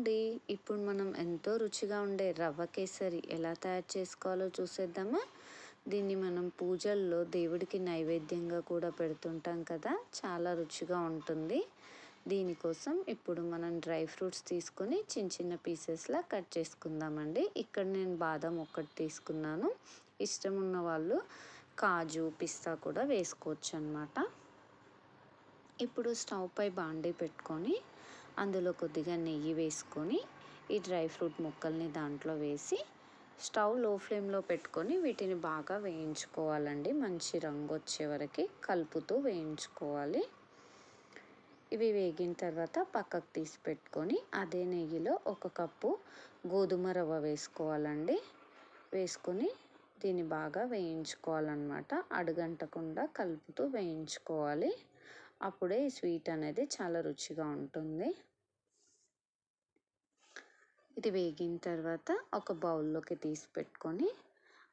అండి ఇప్పుడు మనం ఎంతో రుచిగా ఉండే రవ్వ కేసరి ఎలా తయారు చేసుకోవాలో చూసేద్దామా? దీన్ని మనం పూజల్లో దేవుడికి నైవేద్యంగా కూడా పెడుతుంటాం కదా? చాలా రుచిగా ఉంటుంది. దీనికోసం ఇప్పుడు మనం డ్రై ఫ్రూట్స్ తీసుకొని చిన్న చిన్న పీసెస్లా కట్ చేసుకుందామండి. ఇక్కడ నేను బాదం ఒక్కటి తీసుకున్నాను. ఇష్టం ఉన్న వాళ్ళు కాజు పిస్తా కూడా వేసుకోవచ్చు అనమాట ఇప్పుడు స్టవ్ పై బాండీ పెట్టుకొని అందులో కొద్దిగా నెయ్యి వేసుకొని ఈ డ్రై ఫ్రూట్ ముక్కల్ని దాంట్లో వేసి స్టవ్లో ఫ్లేమ్లో పెట్టుకొని వీటిని బాగా వేయించుకోవాలండి. మంచి రంగు వచ్చే వరకు కలుపుతూ వేయించుకోవాలి. ఇవి వేగిన తర్వాత పక్కకు తీసి పెట్టుకొని అదే నెయ్యిలో ఒక కప్పు గోధుమ రవ్వ వేసుకోవాలండి. వేసుకొని దీన్ని బాగా వేయించుకోవాలన్నమాట. అడుగంటకుండా కలుపుతూ వేయించుకోవాలి. అప్పుడే ఈ స్వీట్ అనేది చాలా రుచిగా ఉంటుంది. ఇది వేగిన తర్వాత ఒక బౌల్లోకి తీసి పెట్టుకొని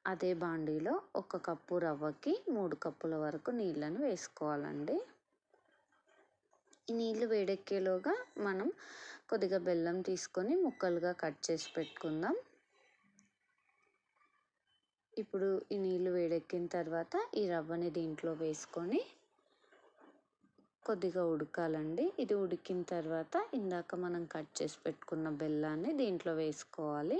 అదే బాండీలో ఒక కప్పు రవ్వకి మూడు కప్పుల వరకు నీళ్ళను వేసుకోవాలండి. ఈ నీళ్ళు వేడెక్కేలోగా మనం కొద్దిగా బెల్లం తీసుకొని ముక్కలుగా కట్ చేసి పెట్టుకుందాం. ఇప్పుడు ఈ నీళ్ళు వేడెక్కిన తర్వాత ఈ రవ్వని దీంట్లో వేసుకొని కొద్దిగా ఉడకాలండి. ఇది ఉడికిన తర్వాత ఇందాక మనం కట్ చేసి పెట్టుకున్న బెల్లాన్ని దీంట్లో వేసుకోవాలి.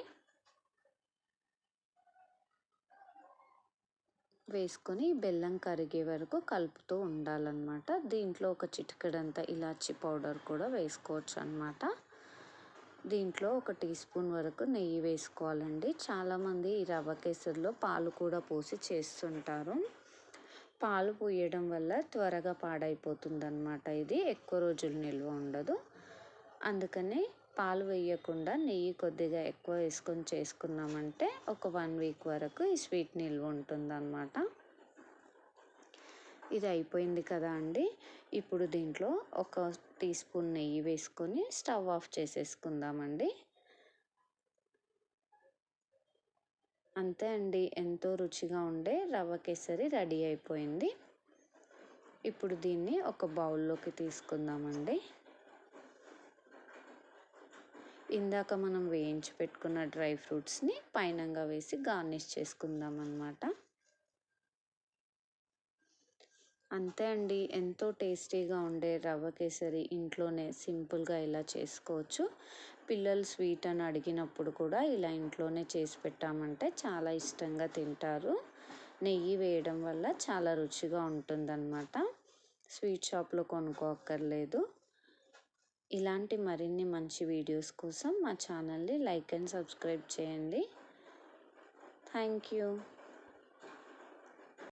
వేసుకొని బెల్లం కరిగే వరకు కలుపుతూ ఉండాలన్నమాట. దీంట్లో ఒక చిటికెడంత ఇలాచి పౌడర్ కూడా వేసుకోవచ్చు అనమాట దీంట్లో ఒక టీ స్పూన్ వరకు నెయ్యి వేసుకోవాలండి. చాలామంది ఈ రవ్వ కేసరిలో పాలు కూడా పోసి చేస్తుంటారు. పాలు పోయడం వల్ల త్వరగా పాడైపోతుంది అన్నమాట ఇది. ఎక్కువ రోజులు నిల్వ ఉండదు. అందుకని పాలు వేయకుండా నెయ్యి కొద్దిగా ఎక్కువ వేసుకొని చేసుకున్నామంటే ఒక వన్ వీక్ వరకు ఈ స్వీట్ నిల్వ ఉంటుందన్నమాట. ఇది అయిపోయింది కదా అండి. ఇప్పుడు దీంట్లో ఒక టీ స్పూన్ నెయ్యి వేసుకొని స్టవ్ ఆఫ్ చేసేసుకుందామండి. అంతే అండి. ఎంతో రుచిగా ఉండే రవ్వ కేసరి రెడీ అయిపోయింది. ఇప్పుడు దీన్ని ఒక బౌల్లోకి తీసుకుందామండి. ఇందాక మనం వేయించి పెట్టుకున్న డ్రై ఫ్రూట్స్ని పైనంగా వేసి గార్నిష్ చేసుకుందాం అన్నమాట అంతే అండి. ఎంతో టేస్టీగా ఉండే రవ్వ కేసరి ఇంట్లోనే సింపుల్గా ఇలా చేసుకోవచ్చు. పిల్లలు స్వీట్ అని అడిగినప్పుడు కూడా ఇలా ఇంట్లోనే చేసి పెట్టామంటే చాలా ఇష్టంగా తింటారు. నెయ్యి వేయడం వల్ల చాలా రుచిగా ఉంటుందన్నమాట. స్వీట్ షాప్లో కొనుక్కోక్కర్లేదు. ఇలాంటి మరిన్ని మంచి వీడియోస్ కోసం మా ఛానల్ని లైక్ అండ్ సబ్స్క్రైబ్ చేయండి. Thank you.